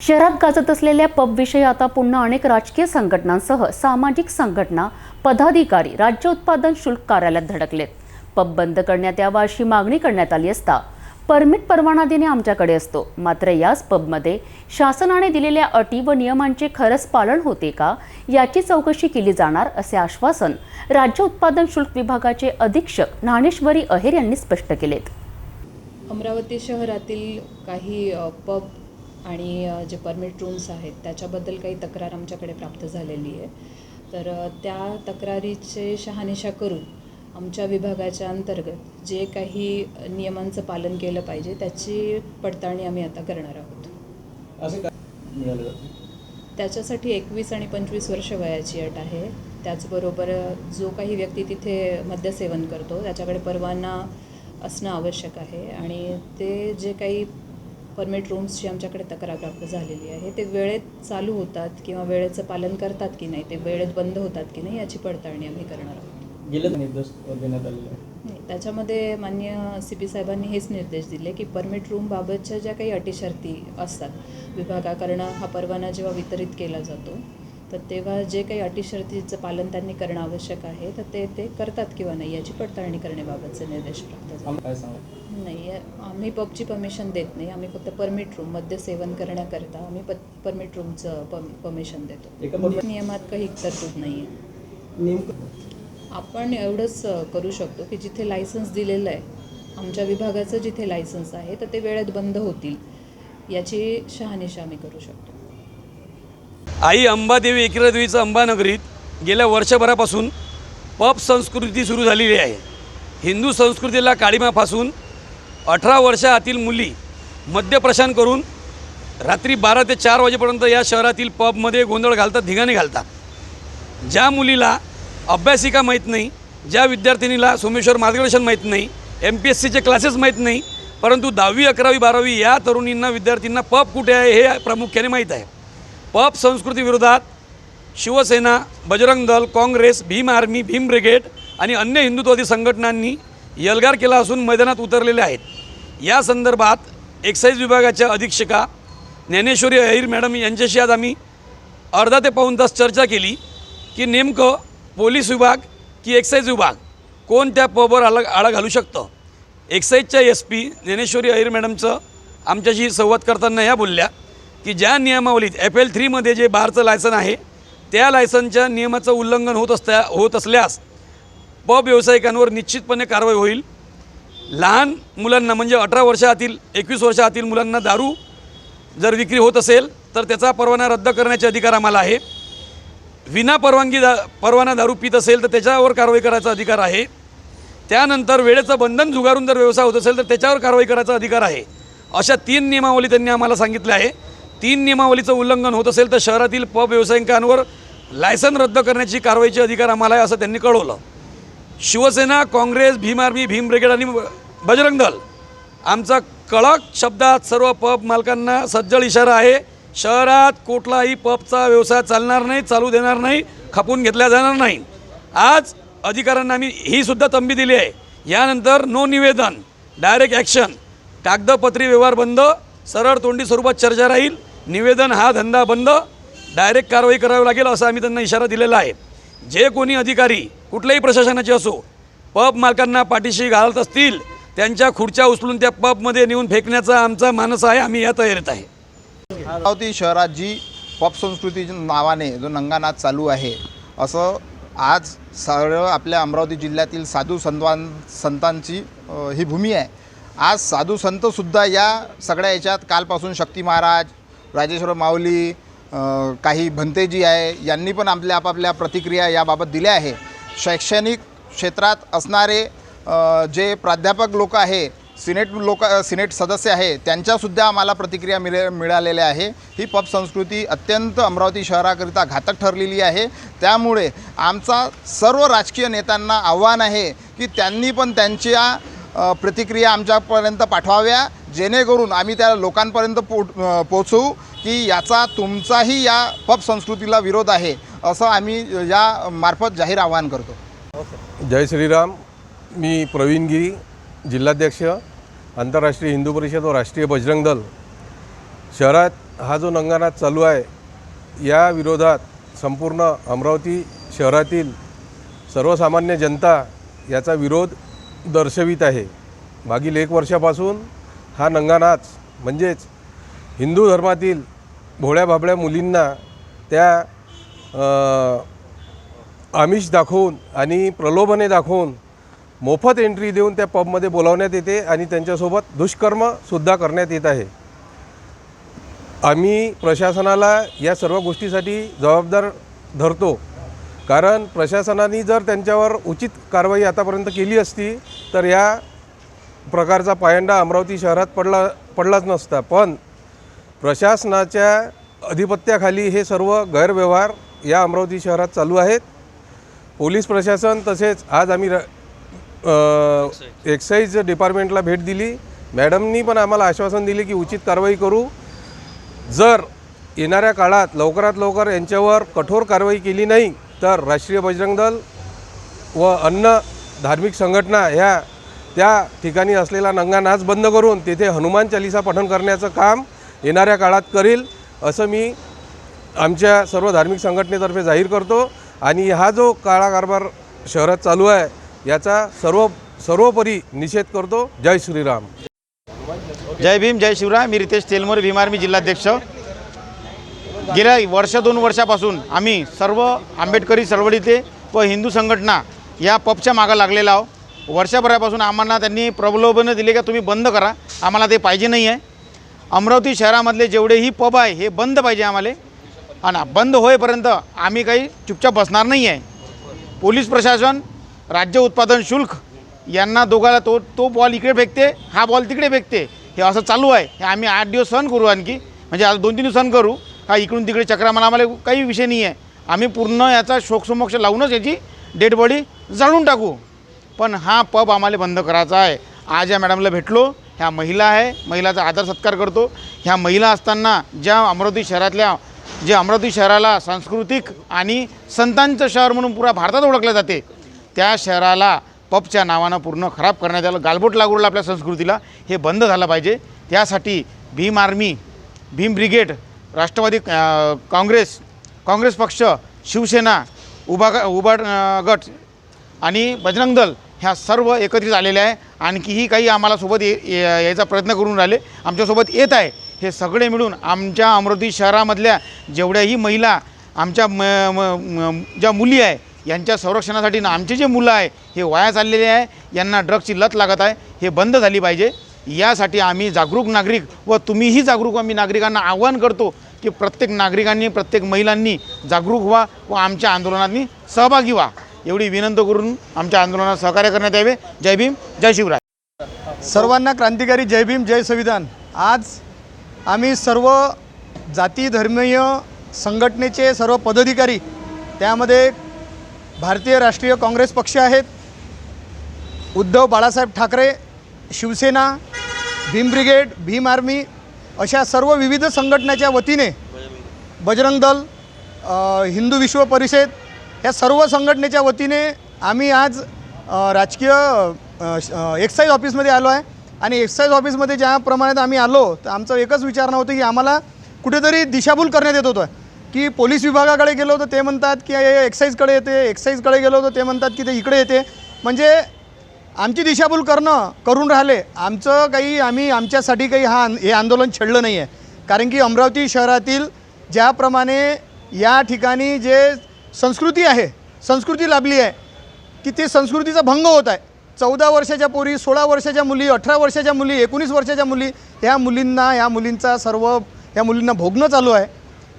शहरात गाजत असलेल्या पबविषयी आता पुन्हा अनेक राजकीय संघटनांसह सामाजिक संघटना पदाधिकारी राज्य उत्पादन शुल्क कार्यालयात धडकलेत. पब बंद करण्यात यावा अशी मागणी करण्यात आली असता परमिट परवाना देणे आमच्याकडे असतो. मात्र याच पबमध्ये शासनाने दिलेल्या अटी व नियमांचे खरंच पालन होते का याची चौकशी केली जाणार असे आश्वासन राज्य उत्पादन शुल्क विभागाचे अधीक्षक ज्ञानेश्वरी अहेर यांनी स्पष्ट केलेत. अमरावती शहरातील काही पब आणि जे परमिट रूम्स आहेत त्याच्याबद्दल काही तक्रार आमच्याकडे प्राप्त झालेली आहे. तर त्या तक्रारीचे शहानिशा करून आमच्या विभागाच्या अंतर्गत जे काही नियमांचं पालन केलं पाहिजे त्याची पडताळणी आम्ही आता करणार आहोत. असे मिळालं? त्याच्यासाठी एकवीस आणि पंचवीस वर्ष वयाची अट आहे. त्याचबरोबर जो काही व्यक्ती तिथे मद्यसेवन करतो त्याच्याकडे परवाना असणं आवश्यक आहे. आणि ते जे काही परमिट रूम्सची आमच्याकडे तक्रार प्राप्त झालेली आहे ते वेळेत चालू होतात किंवा वेळेचं पालन करतात की नाही ते वेळेत बंद होतात की नाही याची पडताळणी आम्ही करणार आहोत. गेलं निर्देश देण्यात आलेले. नाही त्याच्यामध्ये मान्य सी पी साहेबांनी हेच निर्देश दिले की परमिट रूमबाबतच्या ज्या काही अटी शर्ती असतात विभागाकडनं हा परवाना जेव्हा वितरित केला जातो तर तेव्हा जे काही अटी शर्तीचं पालन त्यांनी करणं आवश्यक आहे तर ते ते करतात किंवा नाही याची पडताळणी करण्याबाबतचे निर्देश प्राप्त झाले. नाही आम्ही पबची परमिशन देत नाही. आम्ही फक्त परमिट रूममध्ये सेवन करण्याकरता आम्ही प परमिट रूमचं परमिशन देतो. नियमात काही तरतूद नाही आहे नेमकं आपण एवढंच करू शकतो की जिथे लायसन्स दिलेलं आहे आमच्या विभागाचं जिथे लायसन्स आहे तर ते वेळेत बंद होतील. याची शहानिशा आम्ही करू शकतो. आई अंबादेवी एकरादेवीचं अंबानगरीत गेल्या वर्षभरापासून पब संस्कृती सुरू झालेली आहे. हिंदू संस्कृतीला काळीमा फासून अठरा वर्षातील मुली मद्यप्रशान करून रात्री बारा ते चार वाजेपर्यंत या शहरातील पबमध्ये गोंधळ घालतात धिगाणे घालतात. ज्या मुलीला अभ्यासिका माहीत नाही ज्या विद्यार्थिनीला सोमेश्वर मार्गदर्शन माहीत नाही एम पी एस सीचे क्लासेस माहीत नाही परंतु दहावी अकरावी बारावी या तरुणींना विद्यार्थ्यांना पब कुठे आहे हे प्रामुख्याने माहीत आहे. Pub संस्कृतीविरोधात Shivsena Bajrang Dal Congress Bhim army Bhim brigade आणि अन्य हिंदुत्ववादी संघटनांनी यलगार केला असून मैदानात उतरलेले आहेत. या संदर्भात एक्साईज विभागाच्या अधीक्षका ज्ञानेश्वरी अहिर मॅडम यांच्याशी आज आम्ही अर्धा ते पाऊण तास चर्चा केली की नेमकं पोलीस विभाग की एक्साईज विभाग कोण त्या पबवर आला आळा घालू शकतं? एक्साईजच्या एस पी ज्ञानेश्वरी अहिर मॅडमचं आमच्याशी संवाद करताना या बोलल्या की ज्या नियमावलीत एफ एल थ्रीमध्ये जे बारचं लायसन आहे त्या लायसनच्या नियमाचं उल्लंघन होत असल्या होत असल्यास पब व्यावसायिकांवर निश्चितपणे कारवाई होईल. लहान मुलांना म्हणजे अठरा वर्षातील एकवीस वर्षातील मुलांना दारू जर विक्री होत असेल तर त्याचा परवाना रद्द करण्याचे अधिकार आम्हाला आहे. विना परवानगी दा परवाना दारू पित असेल तर त्याच्यावर कारवाई करायचा अधिकार आहे. त्यानंतर वेळेचं बंधन झुगारून जर व्यवसाय होत असेल तर त्याच्यावर कारवाई करायचा अधिकार आहे. अशा तीन नियमावली त्यांनी आम्हाला सांगितल्या आहे. तीन नियमावलीचं उल्लंघन होत असेल तर शहरातील पब व्यावसायिकांवर लायसन रद्द करण्याची कारवाईचे अधिकार आम्हाला आहे असं त्यांनी कळवलं. शिवसेना काँग्रेस भीम आर्मी भीम ब्रिगेड आणि बजरंग दल. आमचा कडक शब्दात सर्व पब मालकांना सज्जड इशारा आहे. शहरात कुठलाही पबचा व्यवसाय चालणार नाही चालू देणार नाही खपून घेतला जाणार नाही. आज अधिकाऱ्यांना आम्ही ही सुद्धा तंबी दिली आहे. यानंतर नो निवेदन डायरेक्ट ॲक्शन. कागदपत्री व्यवहार बंद सरळ तोंडी स्वरूपात चर्चा राहील. निवेदन हा धंदा बंद डायरेक्ट कारवाई करावी लागेल असा आम्ही त्यांना इशारा दिलेला आहे. जे कोणी अधिकारी कुठल्याही प्रशासनाचे असो पब मालकांना पाठीशी घालत असतील त्यांच्या खुर्च्या उचलून त्या पबमध्ये नेऊन फेकण्याचा आमचा मानस आहे आम्ही या तयारीत आहे. अमरावती शहरात जी पॉप संस्कृती नावाने जो नंगानाच चालू आहे असं आज सर्व आपल्या अमरावती जिल्ह्यातील साधू संतान संतांची ही भूमी आहे. आज साधू संतसुद्धा या सगळ्या याच्यात कालपासून शक्ती महाराज राजेश्वर माऊली काही भंतेजी आहे यांनी पण आपल्या आपापल्या प्रतिक्रिया याबाबत दिल्या आहे. शैक्षणिक क्षेत्रात असणारे जे प्राध्यापक लोक आहे सिनेट लोक सिनेट सदस्य आहे त्यांच्यासुद्धा आम्हाला प्रतिक्रिया मिळे मिळालेल्या आहे. ही पब संस्कृती अत्यंत अमरावती शहराकरिता घातक ठरलेली आहे. त्यामुळे आमचा सर्व राजकीय नेत्यांना आव्हान आहे की त्यांनी पण त्यांच्या प्रतिक्रिया आमच्यापर्यंत पाठवाव्या. जेणेकरून आम्ही त्या लोकांपर्यंत पो पोचवू की याचा तुमचाही या पब संस्कृतीला विरोध आहे. असं आम्ही या मार्फत जाहीर आवाहन करतो. जय श्रीराम. मी प्रवीण गिरी जिल्हाध्यक्ष आंतरराष्ट्रीय हिंदू परिषद व राष्ट्रीय बजरंग दल. शहरात हा जो नंगानाच चालू आहे या विरोधात संपूर्ण अमरावती शहरातील सर्वसामान्य जनता याचा विरोध दर्शवित आहे. मागील एक वर्षापासून हा नंगानाच म्हणजेच हिंदू धर्मातील भोळ्या भाबळ्या मुलींना त्या आमिष दाखवून आणि प्रलोभने दाखवून मोफत एंट्री देऊन त्या पबमध्ये बोलावण्यात येते आणि त्यांच्यासोबत दुष्कर्मसुद्धा करण्यात येत आहे. आम्ही प्रशासनाला या सर्व गोष्टीसाठी जबाबदार धरतो. कारण प्रशासनाने जर त्यांच्यावर उचित कारवाई आतापर्यंत केली असती तर या प्रकारचा पायंडा अमरावती शहरात पडला पडलाच नसता. पण प्रशासनाच्या अधिपत्याखाली हे सर्व गैरव्यवहार या अमरावती शहरात चालू आहेत. पोलीस प्रशासन तसेच आज आम्ही र- एक्साईज डिपार्टमेंटला भेट दिली. मॅडमनी पण आम्हाला आश्वासन दिले की उचित कारवाई करू. जर येणाऱ्या काळात लवकरात लवकर यांच्यावर कठोर कारवाई केली नाही तर राष्ट्रीय बजरंग दल व अन्य धार्मिक संघटना ह्या त्या ठिकाणी असलेला नंगा नाच बंद करून तेथे हनुमान चालिसा पठण करण्याचं काम येणाऱ्या काळात करील असं मी आमच्या सर्व धार्मिक संघटनेतर्फे जाहीर करतो आणि हा जो काळा कारभार शहरात चालू आहे याचा सर्व सर्वोपरी निषेध करतो. जय श्रीराम. जय भीम जय शिवराय. मी रितेश तेलमोर भीम आर्मी जिल्हाध्यक्ष. गेल्या वर्ष दोन वर्षापासून आम्ही सर्व आंबेडकरी चळवळीचे व हिंदू संघटना या पबच्या मागं लागलेला आहो वर्षभरापासून आम्हाला त्यांनी प्रलोभनं दिले का तुम्ही बंद करा. आम्हाला ते पाहिजे नाही आहे अमरावती शहरामधले जेवढेही पब आहे हे बंद पाहिजे आम्हाला. आणि बंद होईपर्यंत आम्ही काही चुपचाप बसणार नाही आहे पोलीस प्रशासन राज्य उत्पादन शुल्क यांना दोघाला तो तो बॉल इकडे फेकते हा बॉल तिकडे फेकते. हे असं चालू आहे. हे आम्ही आठ दिवस सहन करू आणखी. म्हणजे आज दोन तीन दिवस सहन करू. हा इकडून तिकडे चक्रा मला आम्हाला काही विषय नाही आहे आम्ही पूर्ण याचा शोकसमोक्ष लावूनच याची डेड बॉडी जाळून टाकू. पण हा पब आम्हाला बंद करायचा आहे. आज या मॅडमला भेटलो. ह्या महिला आहे. महिलाचा आदर सत्कार करतो. ह्या महिला असताना ज्या अमरावती शहरातल्या जे अमरावती शहराला सांस्कृतिक आणि संतांचं शहर म्हणून पुरा भारतात ओळखलं जाते त्या शहराला पबच्या नावानं पूर्ण खराब करण्यात आलं गालबोट लागू आपल्या संस्कृतीला हे बंद झालं पाहिजे. त्यासाठी Bhim army Bhim brigade Rashtrawadi Congress Congress पक्ष शिवसेना उभा उभाड उभा गट आणि बजरंग दल ह्या सर्व एकत्रित आलेल्या आहे. आणखीही काही आम्हाला सोबत ये- यायचा प्रयत्न करून राहिले. आमच्यासोबत येत आहे. हे सगळे मिळून आमच्या अमरावती शहरामधल्या जेवढ्याही महिला आमच्या म म- ज्या मुली आहे यांच्या संरक्षणासाठी ना आमचे जे मुलं आहे हे वाया चाललेले आहे यांना ड्रग्सची लत लागत आहे हे बंद झाली पाहिजे. यासाठी आम्ही जागरूक नागरिक व तुम्हीही जागरूक आम्ही नागरिकांना आव्हान करतो की प्रत्येक नागरिकांनी प्रत्येक महिलांनी जागरूक व्हा व आमच्या आंदोलनात सहभागी व्हा. एवढी विनंती करून आमच्या आंदोलनात सहकार्य करण्यात यावे. जय भीम जय शिवराय. सर्वांना क्रांतिकारी जय भीम जय संविधान. आज आम्ही सर्व जाती धर्मीय संघटनेचे सर्व पदाधिकारी त्यामध्ये भारतीय राष्ट्रीय काँग्रेस पक्ष आहेत. उद्धव बाळासाहेब ठाकरे शिवसेना भीम ब्रिगेड भीम आर्मी अशा सर्व विविध संघटनेच्या वतीने बजरंग दल हिंदू विश्व परिषद या सर्व संघटनेच्या वतीने आम्ही आज राजकीय श- एक्साईज ऑफिसमध्ये आलो आहे. आणि एक्साईज ऑफिसमध्ये ज्या प्रमाणात आम्ही आलो तर आमचं एकच विचार होतं की आम्हाला कुठेतरी दिशाभूल करण्यात येत होतं. की पोलीस विभागाकडे गेलो तर ते म्हणतात की एक्साईजकडे येते एक्साईजकडे गेलो तर ते म्हणतात की ते इकडे येते. म्हणजे आमची दिशाभूल करणं करून राहिले. आमचं काही आम्ही आमच्यासाठी काही हा हे आंदोलन छेडलं नाही आहे कारण की अमरावती शहरातील ज्याप्रमाणे या ठिकाणी जे संस्कृती आहे संस्कृती लाभली आहे की ते संस्कृतीचा भंग होत आहे. चौदा वर्षाच्या पोरी सोळा वर्षाच्या मुली अठरा वर्षाच्या मुली एकोणीस वर्षाच्या मुली ह्या मुलींना ह्या मुलींचा सर्व ह्या मुलींना भोगणं चालू आहे.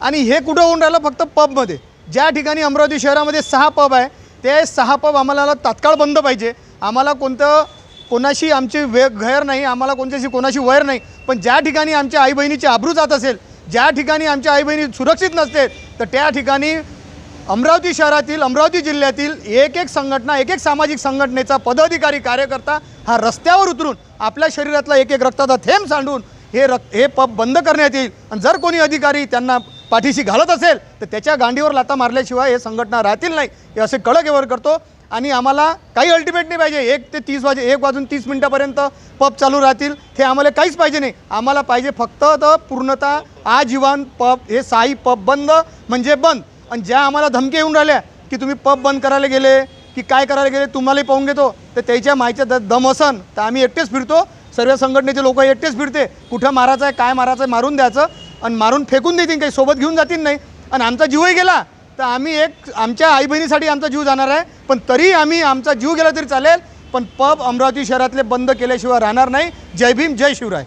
आणि हे कुठं होऊन राहिलं? फक्त पबमध्ये. ज्या ठिकाणी अमरावती शहरामध्ये सहा पब आहे ते सहा पब आम्हाला तात्काळ बंद पाहिजे. आम्हाला कोणतं कोणाशी आमची वे गैर नाही आम्हाला कोणत्याशी कोणाशी वैर नाही. पण ज्या ठिकाणी आमच्या आई बहिणीची आबरू जात असेल ज्या ठिकाणी आमच्या आई बहिणी सुरक्षित नसते तर त्या ठिकाणी अमरावती शहरातील अमरावती जिल्ह्यातील एक एक संघटना एक एक सामाजिक संघटनेचा पदाधिकारी कार्यकर्ता हा रस्त्यावर उतरून आपल्या शरीरातला एक एक रक्ताचा थेंब सांडून हे रक्त हे पब बंद करण्यात येईल. आणि जर कोणी अधिकारी त्यांना पाठीशी घालत असेल तर त्याच्या गांडीवर लाता मारल्याशिवाय हे संघटना राहतील नाही हे असे कडक एवर करतो. आणि आम्हाला काही अल्टिमेट नाही पाहिजे. एक ते तीस वाजे एक वाजून तीस मिनटापर्यंत पब चालू राहतील. हे आम्हाला काहीच पाहिजे नाही. आम्हाला पाहिजे फक्त तर पूर्णतः आजीवन पब हे साई पब बंद म्हणजे बंद. आणि ज्या आम्हाला धमक्या येऊन राहिल्या की तुम्ही पब बंद करायला गेले की काय करायला गेले तुम्हालाही पाहून घेतो. तर त्याच्या माहिती द दम असन तर आम्ही एकटेच फिरतो. सर्व संघटनेचे लोक एकटेच फिरते. कुठं मारायचं आहे काय मारायचं आहे मारून द्यायचं. आणि मारून फेकून देतील काही सोबत घेऊन जातील नाही. आणि आमचा जीवही गेला तर आम्ही एक आमच्या आई बहिणीसाठी आमचा जीव जाणार आहे. पण तरी आम्ही आमचा जीव गेला तरी चालेल. पण पब अमरावती शहरातले बंद केल्याशिवाय राहणार नाही. जय भीम जय शिवराय.